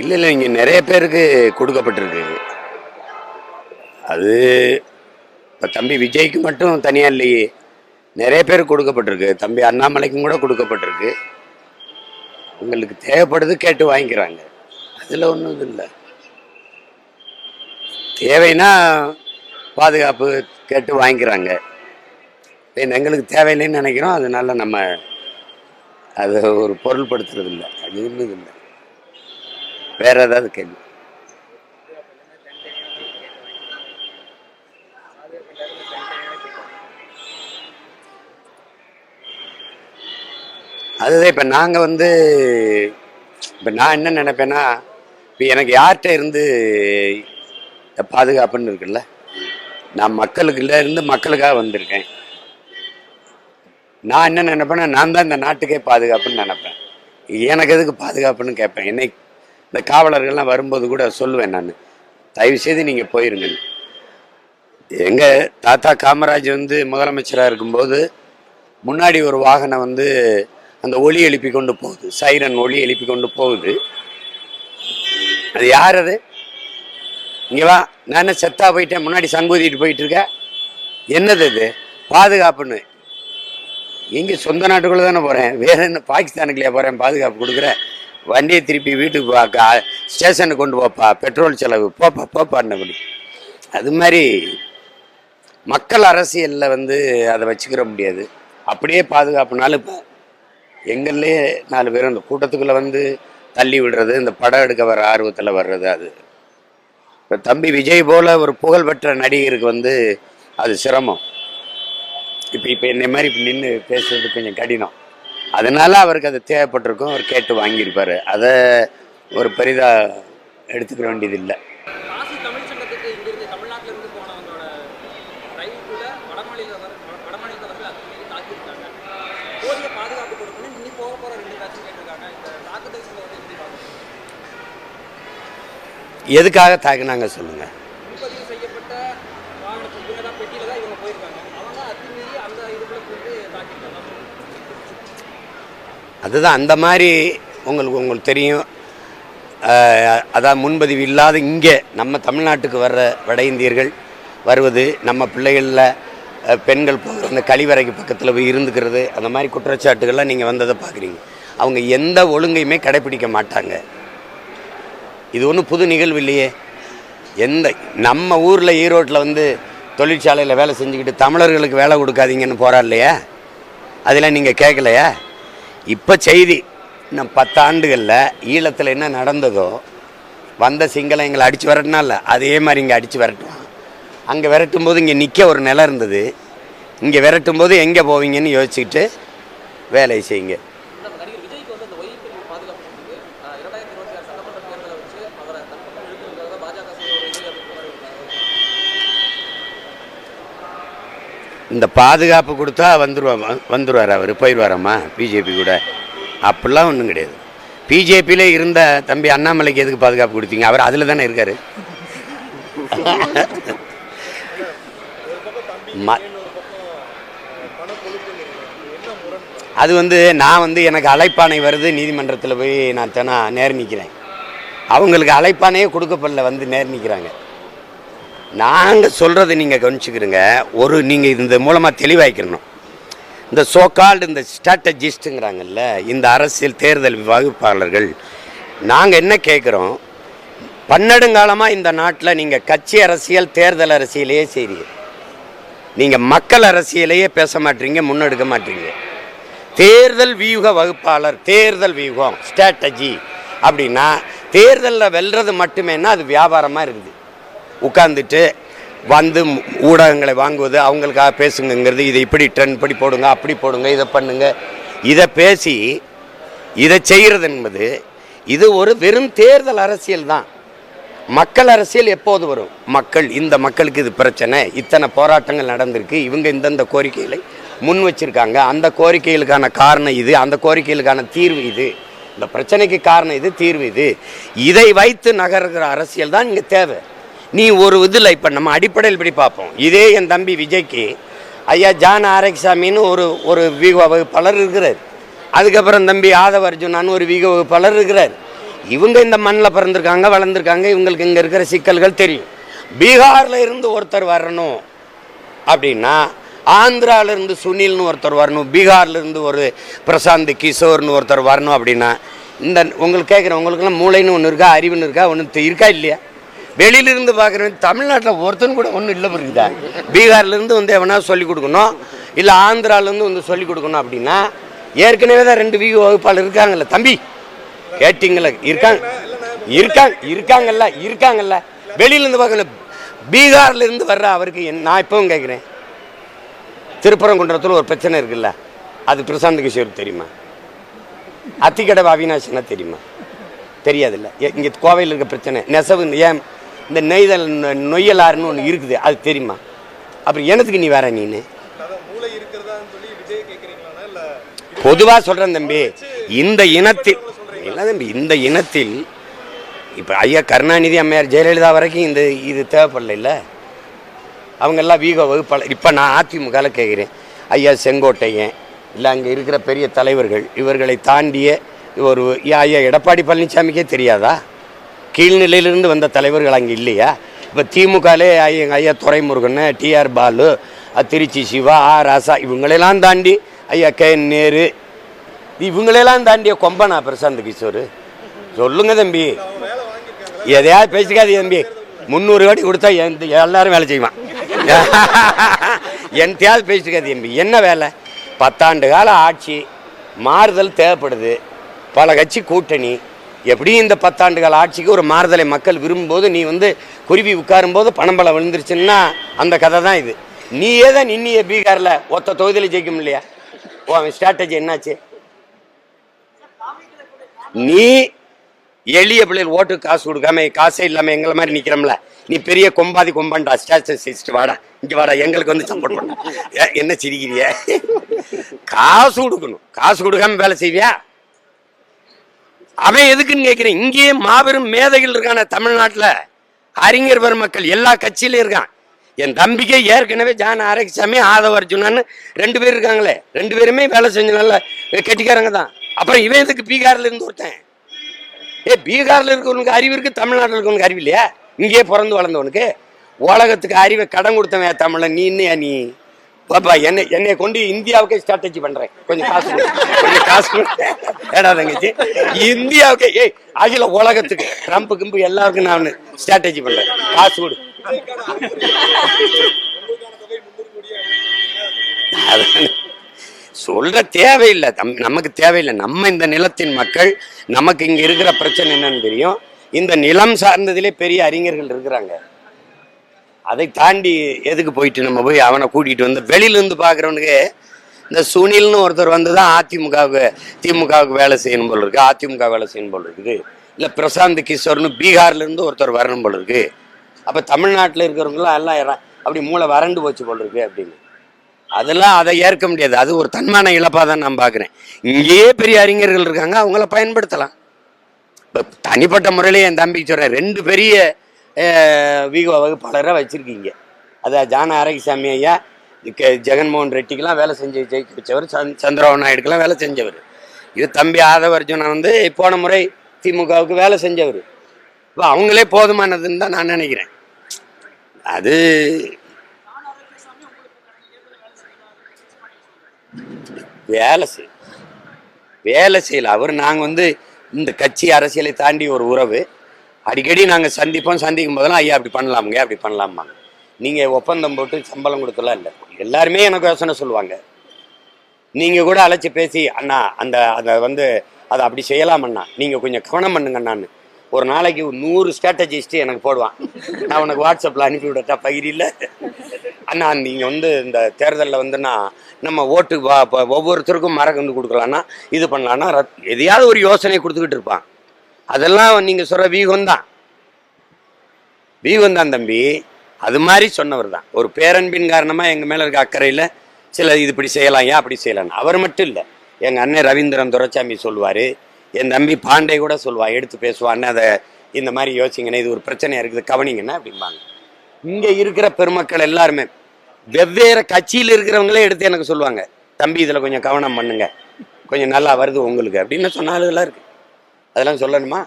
இல்லை இல்லை இங்கே நிறைய பேருக்கு கொடுக்கப்பட்டிருக்கு. அது இப்போ தம்பி விஜய்க்கு மட்டும் தனியாக இல்லையே. நிறைய பேருக்கு கொடுக்கப்பட்டிருக்கு. தம்பி அண்ணாமலைக்கும் கூட கொடுக்கப்பட்டிருக்கு. உங்களுக்கு தேவைப்படுது கேட்டு வாங்கிக்கிறாங்க. அதில் ஒன்றும் இது இல்லை. தேவைன்னா பாதுகாப்பு கேட்டு வாங்கிக்கிறாங்க. எங்களுக்கு தேவையில்லைன்னு நினைக்கிறோம். அதனால நம்ம அதை ஒரு பொருள்படுத்துறது இல்லை அது ஒன்றும் இல்லை. வேற ஏதாவது கேள்வி? அதுதான் இப்போ நாங்கள் வந்து இப்போ நான் என்ன நினைப்பேன்னா இப்போ எனக்கு யார்கிட்ட இருந்து பாதுகாப்புன்னு இருக்குல்ல நான் மக்களுக்குள்ள இருந்து மக்களுக்காக வந்திருக்கேன். நான் என்ன நினைப்பேன்னா நான் தான் இந்த நாட்டுக்கே பாதுகாப்புன்னு நினைப்பேன். எனக்கு எதுக்கு பாதுகாப்புன்னு கேட்பேன்? என்னை இந்த காவலர்கள்லாம் வரும்போது கூட சொல்லுவேன் நான். தயவு செய்து நீங்கள் போயிருங்க. எங்கள் தாத்தா காமராஜ் வந்து முதலமைச்சராக இருக்கும்போது முன்னாடி ஒரு வாகனம் வந்து அந்த ஒலி எழுப்பி கொண்டு போகுது. சைரன் ஒலி எழுப்பி கொண்டு போகுது. அது யார் அது? இங்கே வா. நான் என்ன செத்தா போயிட்டேன் முன்னாடி சங்கூதிட்டு போயிட்டு இருக்க என்னது இது? பாதுகாப்புன்னு. எங்கே சொந்த நாட்டுக்குள்ளே தானே போகிறேன் வேற என்ன பாகிஸ்தானுக்குள்ளே போகிறேன் பாதுகாப்பு கொடுக்குறேன் வண்டியை திருப்பி வீட்டுக்கு பார்க்க ஸ்டேஷனுக்கு கொண்டு போப்பா பெட்ரோல் செலவு போப்பா போப்பான்னு அப்படி அது மாதிரி மக்கள் அரசியலில் வந்து அதை வச்சுக்கிற முடியாது. அப்படியே பாதுகாப்புனாலும் இப்போ எங்கள்லேயே நாலு பேரும் அந்த கூட்டத்துக்குள்ளே வந்து தள்ளி விடுறது இந்த படம் எடுக்க வர ஆர்வத்தில் வர்றது அது. இப்போ தம்பி விஜய் போல் ஒரு புகழ்பெற்ற நடிகருக்கு வந்து அது சிரமம். இப்போ இப்போ என்னை மாதிரி இப்போ நின்று பேசுறது கொஞ்சம் கடினம். அதனால அவருக்கு அது தேவைப்பட்டிருக்கும். அவர் கேட்டு வாங்கியிருப்பாரு. அதை ஒரு பெரிதாக எடுத்துக்க வேண்டியது இல்லை எதுக்காக தாக்குனாங்க சொல்லுங்கள் தான் பெட்டியில தான் இவங்க போயிருக்காங்க. அவங்க அத்துமீறி அந்த இதுக்குள்ள போட்டு தாக்கியிருக்காங்க. அதுதான் அந்த மாதிரி உங்களுக்கு உங்களுக்கு தெரியும். அதான் முன்பதிவு இல்லாத இங்கே நம்ம தமிழ்நாட்டுக்கு வர்ற வட இந்தியர்கள் வருவது நம்ம பிள்ளைகளில் பெண்கள் போகிற அந்த கழிவறைக்கு பக்கத்தில் போய் இருந்துக்கிறது அந்த மாதிரி குற்றச்சாட்டுகள்லாம் நீங்கள் வந்ததை பார்க்குறீங்க. அவங்க எந்த ஒழுங்கையுமே கடைப்பிடிக்க மாட்டாங்க. இது ஒன்றும் புது நிகழ்வு இல்லையே. எந்த நம்ம ஊரில் ஈரோட்டில் வந்து தொழிற்சாலையில் வேலை செஞ்சுக்கிட்டு தமிழர்களுக்கு வேலை கொடுக்காதீங்கன்னு போகிறா இல்லையா? அதெல்லாம் நீங்கள் கேட்கலையா? இப்போ செய்தி இன்னும் பத்தாண்டுகளில் ஈழத்தில் என்ன நடந்ததோ வந்த சிங்களம் எங்களை அடித்து விரட்டினால அதே மாதிரி இங்கே அடித்து விரட்டுவான் அங்கே விரட்டும் போது இங்கே நிற்க ஒரு நிலம் இருந்தது. இங்கே விரட்டும் போது எங்கே போவீங்கன்னு யோசிச்சுக்கிட்டு வேலையை செய்யுங்க நம்ம நடிகர் விஜய்க்கு வந்து அந்த ஒய்பில் பாதுகாப்பு கொடுத்தது இரண்டாயிரத்தி இருபத்தி ஆறு சட்டமன்ற தேர்தலை வச்சு அவரை தன் பக்கம் இழுக்கிறதுக்காக பாஜக செய்ய ஒரு இது அப்படின்னு மாதிரி இந்த பாதுகாப்பு கொடுத்தா வந்துருவா வந்துடுவார் அவர் போயிடுவாராம்மா பிஜேபி கூட. அப்படிலாம் ஒன்றும் கிடையாது. பிஜேபியிலே இருந்த தம்பி அண்ணாமலைக்கு எதுக்கு பாதுகாப்பு கொடுத்தீங்க? அவர் அதில் தானே இருக்கார். அது வந்து நான் வந்து எனக்கு அழைப்பானை வருது நீதிமன்றத்தில் போய் நான் தினம் நேர் நிற்கிறேன் அவங்களுக்கு அழைப்பானையே கொடுக்கப்படல வந்து நேர் நிற்கிறாங்க நாங்கள் சொல்கிறத நீங்கள் கவனிச்சுக்கிறீங்க. ஒரு நீங்கள் இந்த மூலமாக தெளிவாய்க்கணும் இந்த சோகால்டு இந்த ஸ்ட்ராட்டஜிஸ்ட்டுங்கிறாங்கல்ல இந்த அரசியல் தேர்தல் வகுப்பாளர்கள் நாங்கள் என்ன கேட்குறோம் பன்னெடுங்காலமாக இந்த நாட்டில் நீங்கள் கட்சி அரசியல் தேர்தல் அரசியலையே செய்றீங்க. நீங்கள் மக்கள் அரசியலையே பேச மாட்டீங்க முன்னெடுக்க மாட்டீங்க. தேர்தல் வியூக வகுப்பாளர் தேர்தல் வியூகம் ஸ்ட்ராட்டஜி அப்படின்னா தேர்தலில் வெல்றது மட்டுமேனா அது வியாபாரமாக இருக்குது. உட்காந்துட்டு வந்து ஊடகங்களை வாங்குவது அவங்களுக்காக பேசுங்கங்கிறது இதை இப்படி ட்ரெண்ட் படி போடுங்க அப்படி போடுங்க இதை பண்ணுங்க. இதை பேசி இதை செய்கிறது என்பது இது ஒரு வெறும் தேர்தல் அரசியல் தான். மக்கள் அரசியல் எப்போது வரும்? மக்கள் இந்த மக்களுக்கு இது பிரச்சனை இத்தனை போராட்டங்கள் நடந்திருக்கு இவங்க இந்தந்த கோரிக்கைகளை முன் வச்சிருக்காங்க. அந்த கோரிக்கைகளுக்கான காரணம் இது அந்த கோரிக்கைகளுக்கான தீர்வு இது. இந்த பிரச்சனைக்கு காரணம் இது தீர்வு இது. இதை வைத்து நகர்கிற அரசியல் தான் இங்கே தேவை. நீ ஒரு இதில் இப்போ நம்ம அடிப்படையில் படி பார்ப்போம். இதே என் தம்பி விஜய்க்கு ஐயா ஜான் ஆரக்சாமின்னு ஒரு ஒரு வீக வகுப்பாளர் இருக்கிறார். அதுக்கப்புறம் தம்பி ஆதவ அர்ஜுனான்னு ஒரு வீக வகுப்பாளர் இருக்கிறார். இவங்க இந்த மண்ணில் பிறந்திருக்காங்க வளர்ந்துருக்காங்க இவங்களுக்கு இங்கே இருக்கிற சிக்கல்கள் தெரியும். பீகாரில் இருந்து ஒருத்தர் வரணும் அப்படின்னா ஆந்திரால இருந்து சுனில்னு ஒருத்தர் வரணும் பீகார்லேருந்து ஒரு பிரசாந்த் கிஷோர்னு ஒருத்தர் வரணும் அப்படின்னா இந்த உங்களுக்கு கேட்குறேன் உங்களுக்குலாம் மூளைன்னு ஒன்று இருக்கா அறிவுன்னு இருக்கா ஒன்று இருக்கா இல்லையா? வெளியிலிருந்து பார்க்குறவன் தமிழ்நாட்டில் ஒருத்தன் கூட ஒன்றும் இல்லை புரியுதா? பீகார்லேருந்து வந்து எவனா சொல்லிக் கொடுக்கணும்? இல்லை ஆந்திராலேருந்து வந்து சொல்லிக் கொடுக்கணும் அப்படின்னா ஏற்கனவே தான் ரெண்டு வீக வகுப்பாளர் இருக்காங்கல்ல தம்பி? கேட்டிங்கள இருக்காங்க இருக்காங்க இருக்காங்கல்ல இருக்காங்கல்ல. வெளியிலேருந்து பார்க்கல பீகார்லேருந்து வர்ற அவருக்கு நான் இப்போவும் கேட்குறேன். திருப்பரங்குன்றத்தில் ஒரு பிரச்சனை இருக்குல்ல அது பிரசாந்த் கிஷோர் தெரியுமா? அத்திக்கடவை அவினாஷனா தெரியுமா? தெரியாதுல்ல. இங்கே கோவையில் இருக்க பிரச்சனை. நெசவு ஏன் இந்த நெய்தல் நொய்யலாறுன்னு ஒன்று இருக்குது அது தெரியுமா? அப்புறம் எனத்துக்கு நீ வேற நீனு? பொதுவாக சொல்கிறேன் தம்பி இந்த இனத்தில் இல்லை தம்பி இந்த இனத்தில் இப்போ ஐயா கருணாநிதி அம்மையார் ஜெயலலிதா வரைக்கும் இந்த இது தேவைப்படல இல்லை? அவங்கெல்லாம் வீக வகுப்பாளர். இப்போ நான் அதிமுகவில் கேட்குறேன் ஐயா செங்கோட்டையன் இல்லை அங்கே இருக்கிற பெரிய தலைவர்கள் இவர்களை தாண்டிய ஒரு ஐயா எடப்பாடி பழனிசாமிக்கே தெரியாதா? கீழ்நிலையிலிருந்து வந்த தலைவர்கள் அங்கே இல்லையா? இப்போ திமுகலே எங்கள் ஐயா Duraimurugan T R Balu Tiruchi Siva A Raja இவங்களெல்லாம் தாண்டி ஐயா கே. நேரு இவங்களெல்லாம் தாண்டிய கொம்பனா பிரசாந்த் கிஷோர்? சொல்லுங்க தம்பி. எதையாவது பேசிக்காது தம்பி. முந்நூறு கோடி கொடுத்தா எந்த எல்லாரும் வேலை செய்வான். என்கிட்டயாவது பேசிக்காது தம்பி. என்ன வேலை? பத்தாண்டு கால ஆட்சி மாறுதல் தேவைப்படுது. பல கட்சி கூட்டணி எப்படியும் இந்த பத்தாண்டு கால ஆட்சிக்கு ஒரு மாறுதலை மக்கள் விரும்பும்போது நீ வந்து குருவி உட்காரும்போது பணம் பலம் விழுந்துருச்சுன்னா அந்த கதை தான் இது. நீயே தான் நின்னிய பீகாரில் ஒத்த தொகுதியில் ஜெயிக்க முடியலையா ஓ அவன் ஸ்ட்ராட்டஜி என்னாச்சு? நீ எளிய பிள்ளைகள் ஓட்டு காசு கொடுக்காம காசே இல்லாம எங்களை மாதிரி நிக்கிறோம்ல. நீ பெரிய கொம்பாதி கொம்பான்டா ஸ்டாச்சஸ் வாடா. இங்க வாடா எங்களுக்கு வந்து சப்போர்ட் பண்ண. என்ன சிரிக்கிறிய? காசு கொடுக்கணும். காசு கொடுக்காம வேலை செய்வியா? அவன் எதுக்குன்னு கேட்கிறேன் இங்கேயே மாபெரும் மேதைகள் இருக்கான தமிழ்நாட்டில். அறிஞர் பெருமக்கள் எல்லா கட்சியிலையும் இருக்கான். என் தம்பிக்கே ஏற்கனவே ஜான ஆரோக்கியசாமி ஆதவ அர்ஜுனான்னு ரெண்டு பேர் இருக்காங்களே. ரெண்டு பேருமே வேலை செஞ்ச நல்ல கெட்டிக்காரங்க தான். அப்புறம் இவன் எதுக்கு பீகாரில் இருந்து ஒருத்தன்? ஏ பீகாரில் இருக்கவனுக்கு அறிவு இருக்குது தமிழ்நாட்டில் இருக்கவனுக்கு அறிவு இல்லையா? இங்கேயே பிறந்து வளர்ந்தவனுக்கு. உலகத்துக்கு அறிவை கடன் கொடுத்தவன் தமிழன். நீ இன்னையா நீ? பாப்பா என்னை என்னை கொண்டு இந்தியாவுக்கே ஸ்ட்ராட்டஜி பண்றேன். கொஞ்சம் காசு கொஞ்சம் காசு ஏடா தங்கச்சி. இந்தியாவுக்கே ஏய் அகில உலகத்துக்கு. ட்ரம்ப் கிம்பு எல்லாருக்கும் நான் ஸ்ட்ராட்டஜி பண்றேன். காசு கொடு. சொல்ற தேவையில்லை. தம் நமக்கு தேவையில்லை. நம்ம இந்த நிலத்தின் மக்கள் நமக்கு இங்க இருக்கிற பிரச்சனை என்னன்னு தெரியும். இந்த நிலம் சார்ந்ததிலே பெரிய அறிஞர்கள் இருக்கிறாங்க. அதை தாண்டி எதுக்கு போயிட்டு நம்ம போய் அவனை கூட்டிகிட்டு வந்து வெளியிலேருந்து பார்க்குறவனுக்கு இந்த சுனில்னு ஒருத்தர் வந்து தான் அதிமுகவுக்கு திமுகவுக்கு வேலை செய்யணும் போல் இருக்குது அதிமுக வேலை செய்யணும் போல் இருக்குது. இல்லை பிரசாந்த் கிஷோர்னு பீகார்லேருந்து ஒருத்தர் வரணும் போல இருக்கு. அப்போ தமிழ்நாட்டில் இருக்கிறவங்களாம் எல்லாம் அப்படி மூளை வறண்டு போச்சு போல் இருக்கு அப்படின்னு. அதெல்லாம் அதை ஏற்க முடியாது. அது ஒரு தன்மான இழப்பாக தான் நான் பார்க்குறேன். இங்கேயே பெரிய அறிஞர்கள் இருக்காங்க அவங்கள பயன்படுத்தலாம். இப்போ தனிப்பட்ட முறையிலே என் தம்பிக்கு சொல்கிறேன் ரெண்டு பெரிய வீக பலராக வச்சுருக்கீங்க. அதான் ஜான ஆரோக்கியசாமி ஐயா க- ஜெகன்மோகன் ரெட்டிக்கெல்லாம் வேலை செஞ்சு ஜெயிக்க வச்சவர் சந்த் சந்திரபாபு நாயுடுக்கெலாம் வேலை செஞ்சவர். இது தம்பி ஆதவ அர்ஜுனா வந்து போன முறை திமுகவுக்கு வேலை செஞ்சவர். இப்போ அவங்களே போதுமானதுன்னு தான் நான் நினைக்கிறேன். அது வேலை செய் வேலை செய்யலை. அவர் நாங்கள் வந்து இந்த கட்சி அரசியலை தாண்டி ஒரு உறவு. அடிக்கடி நாங்கள் சந்திப்போம் சந்திக்கும் போதெல்லாம் ஐயா அப்படி பண்ணலாமுங்க அப்படி பண்ணலாமாங்க நீங்கள் ஒப்பந்தம் போட்டு சம்பளம் கொடுத்தலாம் இல்லை. எல்லாருமே எனக்கு யோசனை சொல்லுவாங்க. நீங்கள் கூட அழைச்சி பேசி அண்ணா அந்த அதை வந்து அதை அப்படி செய்யலாம் அண்ணா நீங்கள் கொஞ்சம் கவனம் பண்ணுங்க அண்ணான்னு ஒரு நாளைக்கு நூறு ஸ்ட்ராட்டஜிஸ்ட் எனக்கு போடுவான். நான் உனக்கு வாட்ஸ்அப்பில் அனுப்பி விடட்டா பகிரில்ல அண்ணா நீங்கள் வந்து இந்த தேர்தலில் வந்துன்னா நம்ம ஓட்டு வா- ஒவ்வொருத்தருக்கும் மரம் கொண்டு கொடுக்கலான்னா இது பண்ணலான்னா ரத்- எதையாவது ஒரு யோசனை கொடுத்துக்கிட்டு இருப்பான். அதெல்லாம் நீங்கள் சொல்கிற வீகம்தான். வீகம்தான் தம்பி. அது மாதிரி சொன்னவர் தான். ஒரு பேரன்பின் காரணமாக எங்கள் மேலே இருக்க அக்கறையில் சில இது இப்படி செய்யலாம் ஏன் அப்படி செய்யலாம் அவர் மட்டும் இல்லை. எங்கள் அண்ணன் ரவீந்திரன் துரைச்சாமி சொல்லுவார். என் தம்பி பாண்டே கூட சொல்லுவான் எடுத்து பேசுவான்னு அதை இந்த மாதிரி யோசிங்கண்ணே இது ஒரு பிரச்சனையாக இருக்குது கவனிங்கன்னா அப்படிம்பாங்க. இங்கே இருக்கிற பெருமக்கள் எல்லாருமே வெவ்வேறு கட்சியில் இருக்கிறவங்களே எடுத்து எனக்கு சொல்லுவாங்க தம்பி இதில் கொஞ்சம் கவனம் பண்ணுங்க. கொஞ்சம் நல்லா வருது உங்களுக்கு. அப்படின்னு சொன்ன இதெல்லாம் இருக்குது அதெல்லாம் சொல்லணுமா?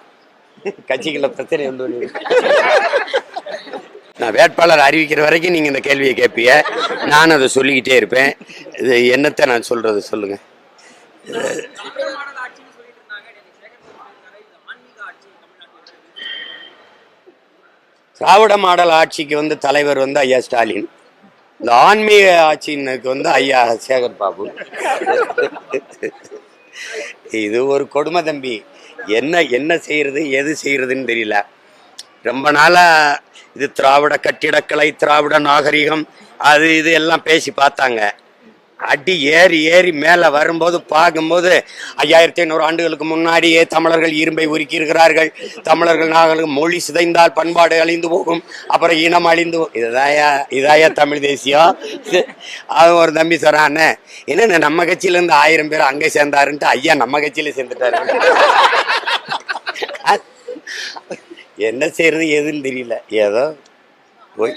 கட்சிகளில் பிரச்சனை உண்டு நான் வேட்பாளர் அறிவிக்கிற வரைக்கும் நீங்கள் இந்த கேள்வியை கேட்பீங்க நான் அதை சொல்லிக்கிட்டே இருப்பேன். இது என்னத்தை நான் சொல்றது சொல்லுங்க. திராவிட மாடல் திராவிட மாடல் ஆட்சிக்கு வந்து தலைவர் வந்து ஐயா ஸ்டாலின். இந்த ஆன்மீக ஆட்சியினுக்கு வந்து ஐயா சேகர் பாபு. இது ஒரு கொடுமை தம்பி. என்ன என்ன செய்யறது எது செய்யறதுன்னு தெரியல. ரொம்ப நாளா இது திராவிட கட்டிடக்கலை திராவிட நாகரிகம் அது இது எல்லாம் பேசி பார்த்தாங்க. அடி ஏறி ஏறி மேலே வரும்போது பார்க்கும்போது ஐயாயிரத்தி ஐநூறு ஆண்டுகளுக்கு முன்னாடியே தமிழர்கள் இரும்பை உருக்கி இருக்கிறார்கள். தமிழர்கள் நாகர்கள் மொழி சிதைந்தால் பண்பாடு அழிந்து போகும். அப்புறம் இனம் அழிந்து போகும் இதுதாயா இதாயா தமிழ் தேசியம்? அது ஒரு தம்பி சொல்றானே என்ன நம்ம கட்சியில இருந்து ஆயிரம் பேர் அங்கே சேர்ந்தாருன்ட்டு ஐயா நம்ம கட்சியில சேர்ந்துட்டாரு. என்ன செய்யறது எதுன்னு தெரியல. ஏதோ போய்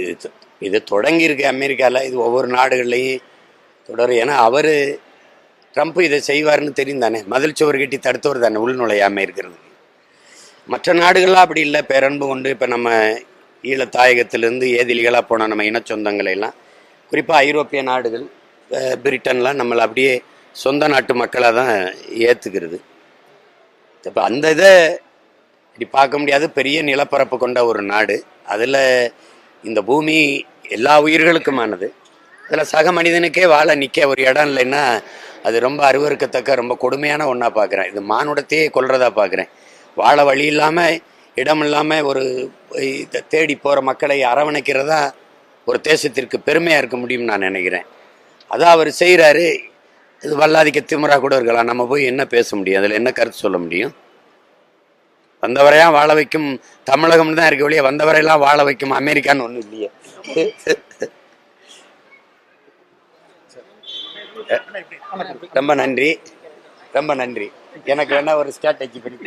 இது இது தொடங்கியிருக்கு அமெரிக்காவில் இது ஒவ்வொரு நாடுகள்லையும் தொடரும். ஏன்னா அவர் ட்ரம்ப் இதை செய்வார்னு தெரியும் தானே மதில் சுவர் கட்டி தடுத்தவர் தானே உள்நுழையாமல் இருக்கிறது மற்ற நாடுகள்லாம் அப்படி இல்லை. பேரன்பு கொண்டு இப்போ நம்ம ஈழத்தாயகத்திலேருந்து ஏதிலிகளாக போன நம்ம இன சொந்தங்களை எல்லாம் குறிப்பாக ஐரோப்பிய நாடுகள் பிரிட்டன்லாம் நம்மளை அப்படியே சொந்த நாட்டு மக்களாக தான் ஏற்றுக்கிறது இப்போ அந்த இதை இப்படி பார்க்க முடியாது. பெரிய நிலப்பரப்பு கொண்ட ஒரு நாடு. அதில் இந்த பூமி எல்லா உயிர்களுக்குமானது. அதில் சக மனிதனுக்கே வாழ நிற்க ஒரு இடம் இல்லைன்னா அது ரொம்ப அருவருக்கத்தக்க ரொம்ப கொடுமையான ஒன்றா பார்க்குறேன் இது மானுடத்தையே கொள்றதா பார்க்குறேன் வாழ வழி இல்லாமல் இடம் இல்லாமல் ஒரு இதை தேடி போகிற மக்களை அரவணைக்கிறதா ஒரு தேசத்திற்கு பெருமையாக இருக்க முடியும்னு நான் நினைக்கிறேன். அதான் அவர் செய்கிறாரு இது வல்லாதிக்க திமிரா கூட இருக்கலாம். நம்ம போய் என்ன பேச முடியும்? அதில் என்ன கருத்து சொல்ல முடியும்? வந்தவரையா வாழ வைக்கும் தமிழகம் தான் இருக்க வழியே வந்தவரையெல்லாம் வாழ வைக்கும் அமெரிக்கான்னு ஒன்றும் இல்லையே. ரொம்ப நன்றி. ரொம்ப நன்றி. எனக்கு வேணா ஒரு ஸ்ட்ராட்டஜி பண்ணி